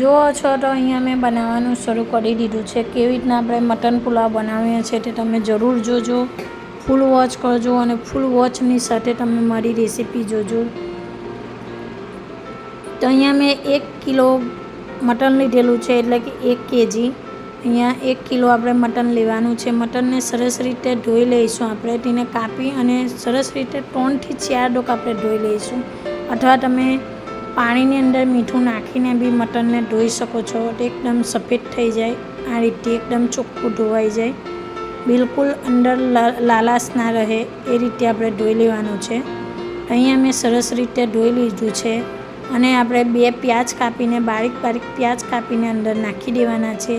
જુઓ છો તો અહીંયા મેં બનાવવાનું શરૂ કરી દીધું છે. કેવી રીતના આપણે મટન પુલાવ બનાવીએ છીએ તે તમે જરૂર જોજો. ફૂલ વોચ કરજો અને ફૂલ વોચની સાથે તમે મારી રેસીપી જોજો. તો અહીંયા મેં એક કિલો મટન લીધેલું છે, એટલે કે એક કેજી. અહીંયા એક કિલો આપણે મટન લેવાનું છે. મટનને સરસ રીતે ધોઈ લઈશું આપણે, તેને કાપી અને સરસ રીતે ત્રણથી ચાર ડોક આપણે ધોઈ લઈશું. અથવા તમે પાણીની અંદર મીઠું નાખીને બી મટનને ધોઈ શકો છો. એકદમ સફેદ થઈ જાય. આ રીતે એકદમ ચોખ્ખું ધોવાઈ જાય. બિલકુલ અંદર લાલાશ ના રહે એ રીતે આપણે ધોઈ લેવાનું છે. અહીંયા મેં સરસ રીતે ધોઈ લીધું છે અને આપણે બે પ્યાજ કાપીને, બારીક બારીક પ્યાજ કાપીને અંદર નાખી દેવાના છે.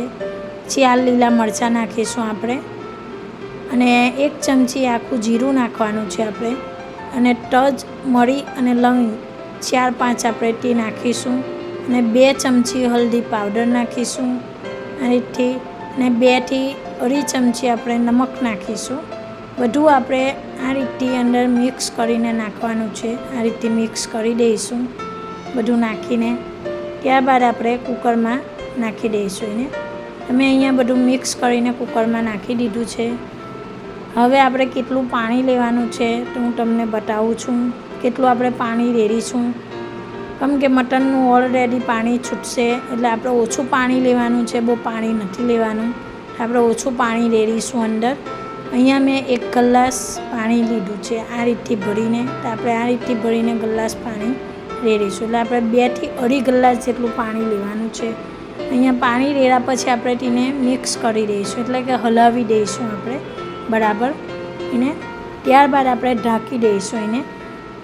ચાર લીલા મરચાં નાખીશું આપણે. અને એક ચમચી આખું જીરું નાખવાનું છે આપણે. અને ટચ મરી અને લવિંગ ચાર પાંચ આપણે તે નાખીશું અને બે ચમચી હલ્દી પાવડર નાખીશું આ રીતથી અને બેથી અઢી ચમચી આપણે નમક નાખીશું. બધું આપણે આ રીતથી અંદર મિક્સ કરીને નાખવાનું છે. આ રીતે મિક્સ કરી દઈશું બધું નાખીને. ત્યારબાદ આપણે કુકરમાં નાખી દઈશું એને. અમે અહીંયા બધું મિક્સ કરીને કુકરમાં નાખી દીધું છે. હવે આપણે કેટલું પાણી લેવાનું છે તો હું તમને બતાવું છું. કેટલું આપણે પાણી રેડીશું? કેમ કે મટનનું ઓલરેડી પાણી છૂટશે, એટલે આપણે ઓછું પાણી લેવાનું છે, બહુ પાણી નથી લેવાનું. આપણે ઓછું પાણી રેડીશું અંદર. અહીંયા મેં એક ગ્લાસ પાણી લીધું છે, આ રીતથી ભરીને, તો આપણે આ રીતથી ભરીને ગ્લાસ પાણી રેડીશું. એટલે આપણે બેથી અઢી ગ્લાસ જેટલું પાણી લેવાનું છે. અહીંયા પાણી રેડ્યા પછી આપણે તેને મિક્સ કરી દઈશું, એટલે કે હલાવી દઈશું આપણે, બરાબર? એને ત્યારબાદ આપણે ઢાંકી દઈશું એને.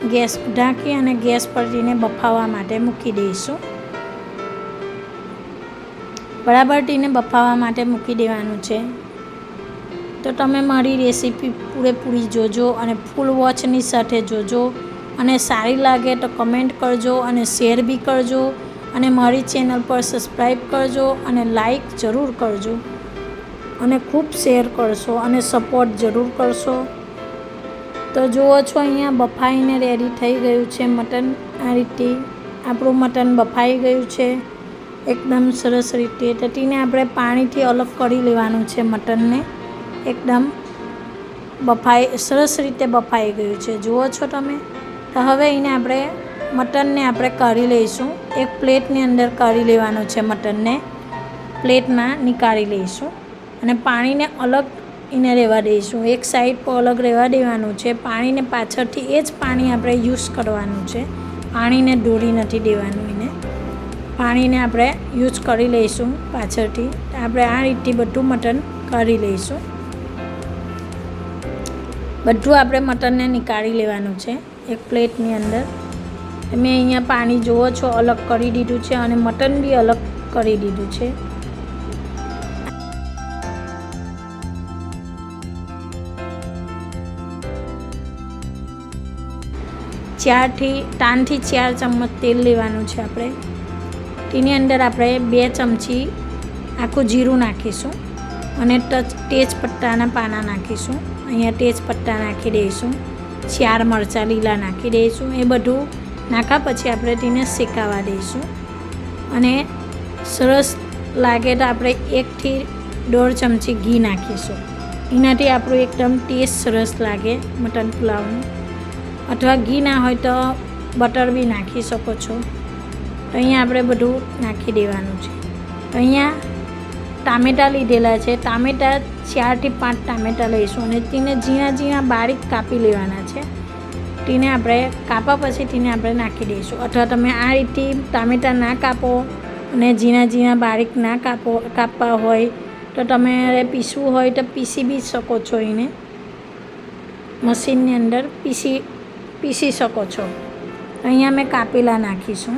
ગેસ ઢાંકી અને ગેસ પર તેને બફાવવા માટે મૂકી દઈશું. બરાબર ટીને બફાવવા માટે મૂકી દેવાનું છે. તો તમે મારી રેસીપી પૂરેપૂરી જોજો અને ફૂલ વોચની સાથે જોજો અને સારી લાગે તો કમેન્ટ કરજો અને શેર બી કરજો અને મારી ચેનલ પર સબસ્ક્રાઈબ કરજો અને લાઈક જરૂર કરજો. અને ખૂબ શેર કરશો અને સપોર્ટ જરૂર કરશો. તો જુઓ છો, અહીંયા બફાઈને રેડી થઈ ગયું છે મટન આ રીતે આપણું મટન બફાઈ ગયું છે. એકદમ સરસ રીતે. તેને આપણે પાણીથી અલગ કરી લેવાનું છે મટનને એકદમ બફાઈ, સરસ રીતે બફાઈ ગયું છે. જુઓ છો તમે? તો હવે એને આપણે મટનને આપણે કરી લઈશું. એક પ્લેટની અંદર કરી લેવાનું છે મટનને પ્લેટમાં નીકાળી લઈશું. અને પાણીને અલગ એને રહેવા દઈશું. એક સાઈડ પર અલગ રહેવા દેવાનું છે. પાણીને પાછળથી એ જ પાણી આપણે યુઝ કરવાનું છે. પાણીને ઢોળી નથી દેવાનું એને. પાણીને આપણે યુઝ કરી લઈશું પાછળથી. આપણે આ રીતે બધું મટન કરી લઈશું. બધું આપણે મટનને નીકાળી લેવાનું છે. એક પ્લેટની અંદર. મેં અહીંયા પાણી જુઓ છો, અલગ કરી દીધું છે અને મટન બી અલગ કરી દીધું છે. ચારથી, ત્રણથી ચાર ચમચ તેલ લેવાનું છે આપણે. તેની અંદર આપણે બે ચમચી આખું જીરું નાખીશું અને ટચ, તેજપત્તાના પાના નાખીશું. અહીંયા તેજપત્તા નાખી દઈશું. ચાર મરચાં લીલા નાખી દઈશું. એ બધું નાખ્યા પછી આપણે તેને શેકાવા દઈશું. અને સરસ લાગે તો આપણે એકથી દોઢ ચમચી ઘી નાખીશું. એનાથી આપણું એકદમ ટેસ્ટ સરસ લાગે મટન પુલાવનું. અથવા ઘી ના હોય તો બટર બી નાખી શકો છો. અહીંયા આપણે બધું નાખી દેવાનું છે. અહીંયા ટામેટાં લીધેલા છે. ટામેટાં ચારથી પાંચ ટામેટાં લઈશું અને તેને ઝીણા ઝીણા બારીક કાપી લેવાના છે. તેને આપણે કાપા પછી તેને આપણે નાખી દઈશું. અથવા તમે આ રીતે ટામેટાં ના કાપો અને ઝીણા ઝીણા બારીક ના કાપો, કાપવા હોય તો તમારે પીસવું હોય તો પીસી બી શકો છો એને. મશીનની અંદર પીસી પીસી શકો છો. અહીંયા મેં કાપેલા નાખીશું.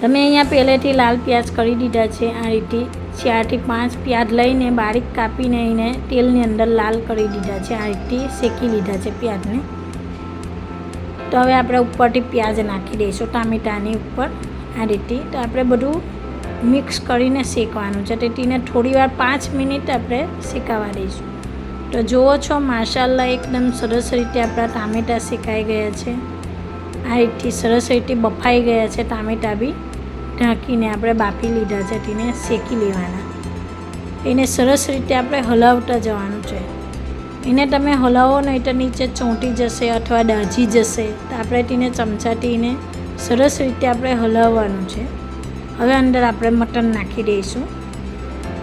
તમે અહીંયા પહેલેથી લાલ પ્યાજ કરી દીધા છે આ રીતે. ચારથી પાંચ પ્યાજ લઈને બારીક કાપીને એને તેલની અંદર લાલ કરી દીધા છે. આ રીતે શેકી લીધા છે પ્યાજને. તો હવે આપણે ઉપરથી પ્યાજ નાખી દઈશું, ટામેટાની ઉપર. આ રીતે. તો આપણે બધું મિક્સ કરીને શેકવાનું છે. તેને થોડીવાર પાંચ મિનિટ આપણે શેકાવા દઈશું. તો જુઓ છો માશાલ્લા એકદમ સરસ રીતે આપણા ટામેટાં શેકાઈ ગયા છે. આ રીતથી સરસ રીતે બફાઈ ગયા છે ટામેટાં બી. ઢાંકીને આપણે બાફી લીધા છે, તેને શેકી લેવાના. એને સરસ રીતે આપણે હલાવતા જવાનું છે. એને તમે હલાવો નહીં તો નીચે ચોંટી જશે અથવા દાજી જશે. તો આપણે તેને ચમચાથી સરસ રીતે આપણે હલાવવાનું છે. હવે અંદર આપણે મટન નાખી દઈશું.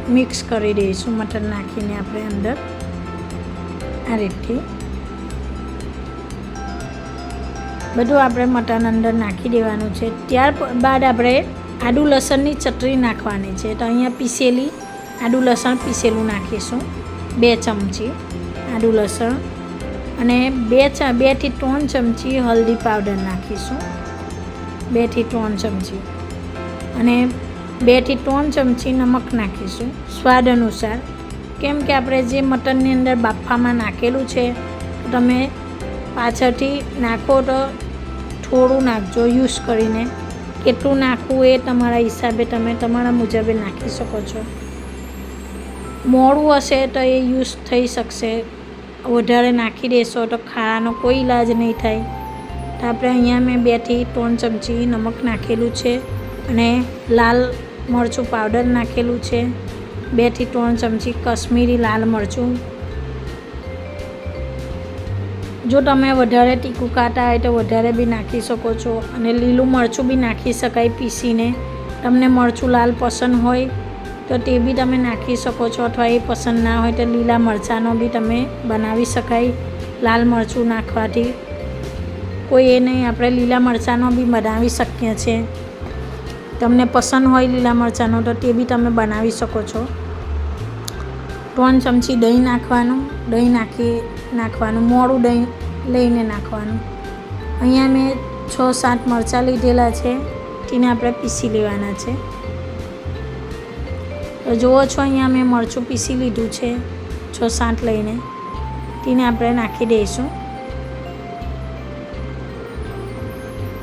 મિક્સ કરી દઈશું મટન નાખીને આપણે અંદર. આ રીતથી. બધું આપણે મટન અંદર નાખી દેવાનું છે. ત્યાર બાદ આપણે આદુ લસણની ચટણી નાખવાની છે. તો અહીંયા પીસેલી આદુ લસણ પીસેલું નાખીશું. બે ચમચી આદુ લસણ અને બે ચ, બેથી ત્રણ ચમચી હલ્દી પાવડર નાખીશું. બેથી ત્રણ ચમચી અને બેથી ત્રણ ચમચી નમક નાખીશું. સ્વાદ અનુસાર કેમ કે આપણે જે મટનની અંદર બાફામાં નાખેલું છે તમે પાછળથી નાખો તો થોડું નાખજો યુઝ કરીને. કેટલું નાખવું એ તમારા હિસાબે તમે તમારા મુજબે નાખી શકો છો. મોડું હશે તો એ યુઝ થઈ શકશે. વધારે નાખી દેશો તો ખાવાનો કોઈ ઈલાજ નહીં થાય. તો આપણે અહીંયા મેં બેથી ત્રણ ચમચી નમક નાખેલું છે અને લાલ મરચું પાવડર નાખેલું છે. બેથી ત્રણ ચમચી કશ્મીરી લાલ મરચું. જો તમે વધારે તીખું ખાતા હોય તો વધારે બી નાખી શકો છો અને લીલું મરચું બી નાખી શકાય પીસીને. તમને મરચું લાલ પસંદ હોય તો તે બી તમે નાખી શકો છો અથવા એ પસંદ ના હોય તો લીલા મરચાંનો બી તમે બનાવી શકાય લાલ મરચું નાખવાથી. કોઈ એ નહીં આપણે લીલા મરચાંનો બી બનાવી શકીએ છીએ. તમને પસંદ હોય લીલા મરચાંનો, તો તે બી તમે બનાવી શકો છો. ત્રણ ચમચી દહીં નાખવાનું, દહીં નાખી નાખવાનું, મોડું દહીં લઈને નાખવાનું. અહીંયા મેં છ, સાત મરચાં લીધેલા છે, તેને આપણે પીસી લેવાના છે. તો જુઓ છો, અહીંયા મેં મરચું પીસી લીધું છે, છ, સાત લઈને. તેને આપણે નાખી દઈશું.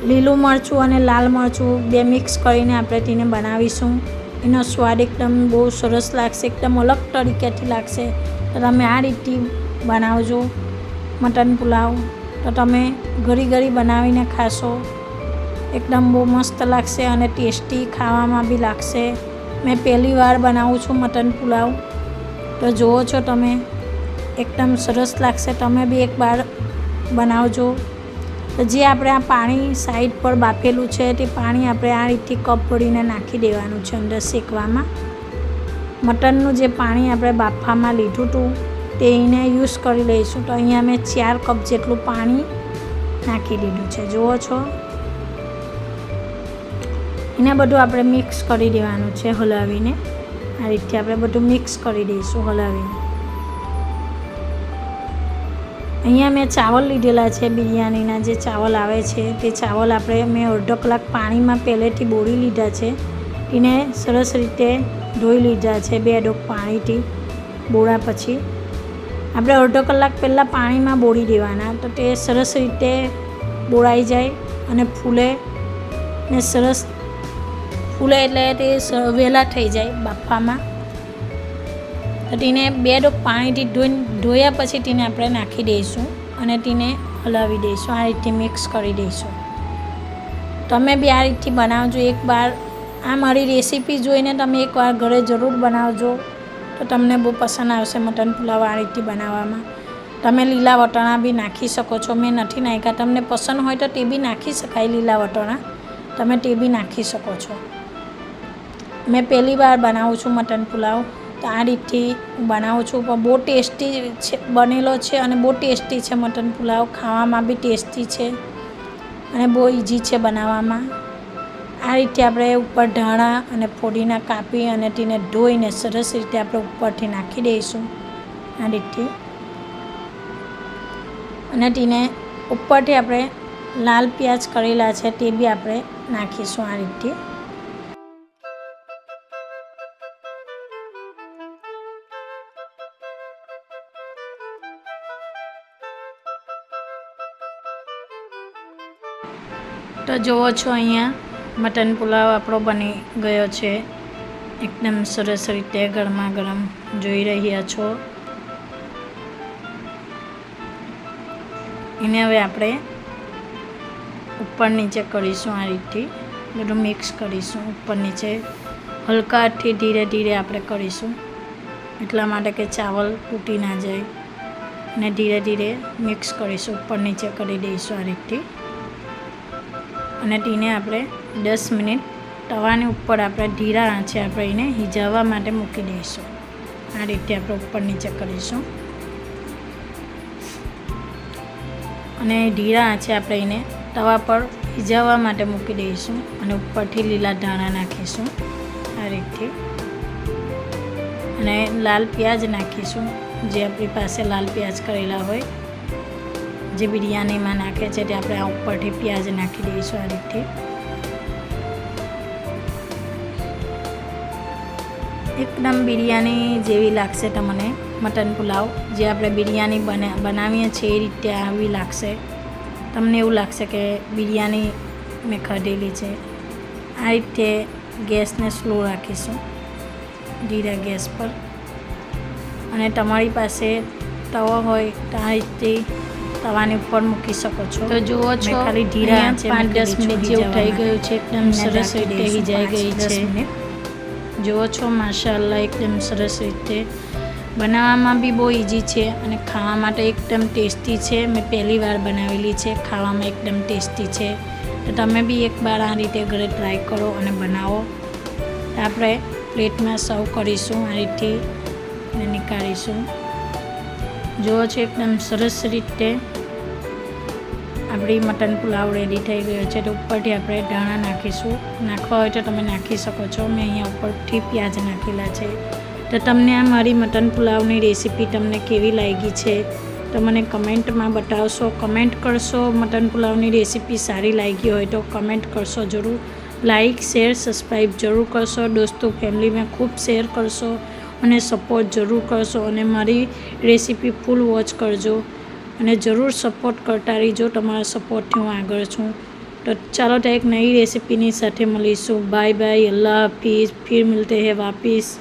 લીલું મરચું અને લાલ મરચું બે મિક્સ કરીને આપણે તેને બનાવીશું. એનો સ્વાદ એકદમ બહુ સરસ લાગશે, એકદમ અલગ તરીકેથી લાગશે. તો તમે આ રીતથી બનાવજો મટન પુલાવ. તો તમે ઘડી ઘડી બનાવીને ખાશો. એકદમ બહુ મસ્ત લાગશે અને ટેસ્ટી ખાવામાં બી લાગશે. મેં પહેલી વાર બનાવું છું મટન પુલાવ. તો જુઓ છો તમે, એકદમ સરસ લાગશે. તમે બી એકવાર બનાવજો. તો જે આપણે આ પાણી સાઈડ પર બાફેલું છે તે પાણી આપણે આ રીતથી કપ ભરીને નાખી દેવાનું છે અંદર શેકવામાં. મટનનું જે પાણી આપણે બાફવામાં લીધું હતું તે એને યુઝ કરી લઈશું. તો અહીંયા મેં ચાર કપ જેટલું પાણી નાખી દીધું છે. જુઓ છો. એને બધું આપણે મિક્સ કરી દેવાનું છે હલાવીને. આ રીતે આપણે બધું મિક્સ કરી દઈશું હલાવીને. અહીંયા મેં ચાવલ લીધેલા છે, બિરયાનીના જે ચાવલ આવે છે, તે ચાવલ આપણે મેં અડધો કલાક પાણીમાં પહેલેથી બોળી લીધા છે. એને સરસ રીતે ધોઈ લીધા છે બે ડોક પાણીથી. બોળા પછી આપણે અડધો કલાક પહેલાં પાણીમાં બોળી દેવાના, તો તે સરસ રીતે બોળાઈ જાય અને ફૂલે ને સરસ, ફૂલે એટલે તે વહેલા થઈ જાય બાફવામાં તો તેને બે ડોક પાણીથી ધોઈ ધોયા પછી તેને આપણે નાખી દઈશું અને તેને હલાવી દઈશું. આ રીતે મિક્સ કરી દઈશું. તમે બી આ રીતથી બનાવજો. એકવાર આ મારી રેસીપી જોઈને તમે એકવાર ઘરે જરૂર બનાવજો. તો તમને બહુ પસંદ આવશે મટન પુલાવ આ રીતથી બનાવવામાં. તમે લીલા વટાણા બી નાખી શકો છો. મેં નથી નાખ્યા. તમને પસંદ હોય તો તે બી નાખી શકાય લીલા વટાણા. તમે તે બી નાખી શકો છો. મેં પહેલી વાર બનાવું છું મટન પુલાવ. તો આ રીતથી બનાવું છું. પણ બહુ ટેસ્ટી છે, બનેલો છે અને બહુ ટેસ્ટી છે મટન પુલાવ. ખાવામાં બી ટેસ્ટી છે અને બહુ ઇઝી છે બનાવવામાં. આ રીતે આપણે ઉપર ધાણા અને ફોડીના કાપી અને તેને ધોઈને સરસ રીતે આપણે ઉપરથી નાખી દઈશું. આ રીતથી અને તેને ઉપરથી આપણે લાલ પ્યાજ કરેલા છે તે બી આપણે નાખીશું આ રીતથી તો જુઓ છો અહીંયા, મટન પુલાવ આપણો બની ગયો છે. એકદમ સરસ રીતે ગરમા ગરમ જોઈ રહ્યા છો. એને હવે આપણે ઉપર નીચે કરીશું આ રીતથી. બધું મિક્સ કરીશું, ઉપર નીચે. હલકાથી ધીરે ધીરે આપણે કરીશું. એટલા માટે કે ચાવલ તૂટી ના જાય. અને ધીરે ધીરે મિક્સ કરીશું, ઉપર નીચે કરી દઈશું આ રીતથી. અને તેને આપણે દસ મિનિટ તવાની ઉપર આપણે ધીરા આંચે આપણે એને હિજાવવા માટે મૂકી દઈશું. આ રીતે આપણે ઉપર નીચે કરીશું. અને ધીરા આંચે આપણે એને તવા પર હિજાવવા માટે મૂકી દઈશું અને ઉપરથી લીલા ધાણા નાખીશું. આ રીતથી અને લાલ પ્યાજ નાખીશું. જે આપણી પાસે લાલ પ્યાજ કરેલા હોય જે બિરયાનીમાં નાખે છે તે આપણે આ ઉપરથી પ્યાજ નાખી દઈશું આ રીતે એકદમ બિરયાની જેવી લાગશે તમને મટન પુલાવ. જે આપણે બિરયાની બને, બનાવીએ છીએ એ રીતે આવી લાગશે. તમને એવું લાગશે કે બિરયાની મેં ખરીદેલી છે. આ રીતે ગેસને સ્લો રાખીશું, ધીરા ગેસ પર. અને તમારી પાસે તવો હોય તો આ રીતે તવાની ઉપર મૂકી શકો છો. તો જુઓ છો ખાલી ઢીરા છે પાંચ દસ મિનિટ જેવું થઈ ગયું છે. એકદમ સરસ રીતે હિજાઈ ગઈ છે. જુઓ છો માશાલ્લાહ એકદમ સરસ રીતે. બનાવવામાં બી બહુ ઇઝી છે અને ખાવા માટે એકદમ ટેસ્ટી છે. મેં પહેલી વાર બનાવેલી છે ખાવામાં એકદમ ટેસ્ટી છે. તો તમે બી એકવાર આ રીતે ઘરે ટ્રાય કરો અને બનાવો. આપણે પ્લેટમાં સર્વ કરીશું આ રીતે નીકાળીશું. જુઓ છો એકદમ સરસ રીતે. આપણી મટન પુલાવ રેડી થઈ ગયો છે, તો ઉપરથી આપણે ધાણા નાખીશું. નાખવા હોય તો તમે નાખી શકો છો. મેં અહીંયા ઉપરથી પ્યાજ નાખેલા છે. તો તમને આ મારી મટન પુલાવની રેસીપી તમને કેવી લાગી છે, તો મને કમેન્ટમાં બતાવશો. કમેન્ટ કરશો મટન પુલાવની રેસીપી સારી લાગી હોય તો કમેન્ટ કરશો જરૂર. લાઈક, શેર, સબસ્ક્રાઈબ જરૂર કરશો. દોસ્તો ફેમિલીમાં ખૂબ શેર કરશો અને સપોર્ટ જરૂર કરશો અને મારી રેસીપી ફૂલ વોચ કરજો. અને જરૂર સપોર્ટ કરતા રહીજો. તમારા સપોર્ટથી હું આગળ છું. તો ચાલો તો એક નવી રેસીપીની સાથે મળીશું. બાય બાય અલ્લાહ હાફિઝ ફિર મિલતે હે વાપિસ.